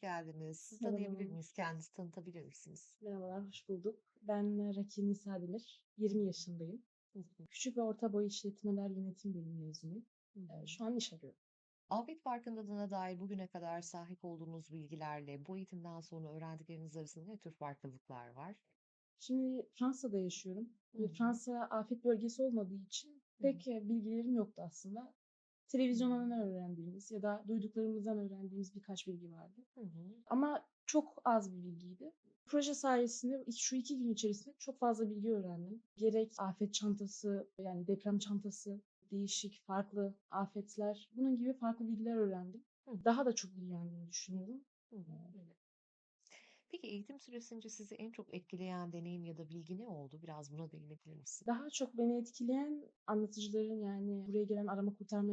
geldiniz. Sizi Merhabalar. tanıyabilir miyiz? Kendinizi tanıtabilir misiniz? Merhabalar, hoş bulduk. Ben Rakim Nisa Demir, 20 yaşındayım. Küçük ve orta boy işletmeler yönetim bölümü mezunuyum. Hı. Şu an iş arıyorum. Afet farkındalığına dair bugüne kadar sahip olduğunuz bilgilerle bu eğitimden sonra öğrendikleriniz arasında ne tür farklılıklar var? Şimdi Fransa'da yaşıyorum. Hı. Fransa afet bölgesi olmadığı için Hı hı. pek e, bilgilerim yoktu aslında. Televizyondan öğrendiğimiz ya da duyduklarımızdan öğrendiğimiz birkaç bilgi vardı. Hı hı. Ama çok az bir bilgiydi. Proje sayesinde şu iki gün içerisinde çok fazla bilgi öğrendim. Gerek afet çantası, yani deprem çantası, değişik, farklı afetler, bunun gibi farklı bilgiler öğrendim. Hı. Daha da çok bilgilendiğimi düşünüyorum. Hı hı. Peki eğitim süresince sizi en çok etkileyen deneyim ya da bilgi ne oldu? Biraz buna değinebilir misin? Daha çok beni etkileyen anlatıcıların yani buraya gelen arama kurtarma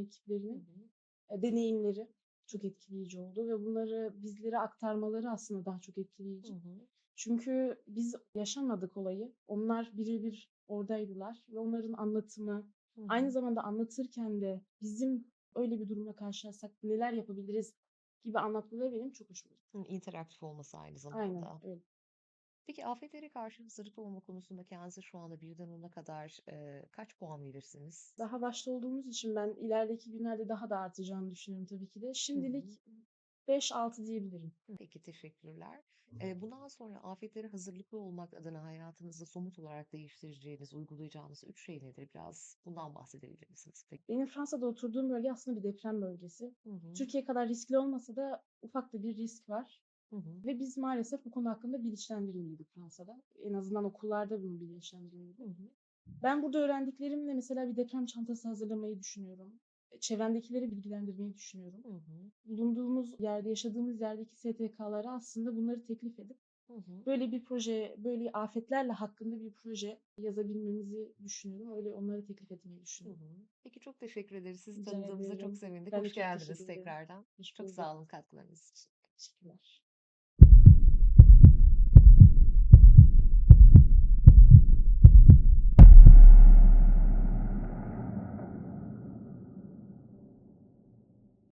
Hı ekiplerinin hı. e, deneyimleri çok etkileyici oldu ve bunları bizlere aktarmaları aslında daha çok Hı etkileyici. hı. Çünkü biz yaşamadık olayı. Onlar birebir oradaydılar ve onların anlatımı, Hı aynı hı. zamanda anlatırken de bizim öyle bir durumla karşılaşsak neler yapabiliriz gibi anlatmaları benim çok hoşuma gitti. Hı, interaktif olması aynı Aynen zamanda. öyle. Peki afetlere karşı hazırlıklı olma konusunda kendinize şu anda 1'den 10'a kadar, eee, kaç puan verirsiniz? Daha başta olduğumuz için ben ilerideki günlerde daha da artacağını düşünüyorum tabii ki de. Hı hı. Şimdilik 5-6 diyebilirim. Peki, teşekkürler. Eee, bundan sonra afetlere hazırlıklı olmak adına hayatınızda somut olarak değiştireceğiniz, uygulayacağınız 3 şey nedir? Biraz bundan bahsedebilir misiniz peki? Benim Fransa'da oturduğum bölge aslında bir deprem bölgesi. Hı hı. Türkiye kadar riskli olmasa da ufak da bir risk var. Hı hı. Ve biz maalesef bu konu hakkında bilinçlendirilmiydik Fransa'da. En azından okullarda bunu hı. Ben burada öğrendiklerimle mesela bir deprem çantası hazırlamayı düşünüyorum. E, Çevremdekileri bilgilendirmeyi düşünüyorum. Hı hı. Bulunduğumuz yerde, yaşadığımız yerdeki STK'lara aslında bunları teklif edip Hı hı. böyle bir proje, böyle afetlerle hakkında bir proje yazabilmemizi düşünüyorum. Öyle onları teklif etmeyi düşünüyorum. hı. Peki, çok teşekkür ederiz. Sizi tanıdığımıza çok sevindik. Ben Hoş geldiniz tekrardan. Hoş Çok sağ olun katkılarınız için. Teşekkürler.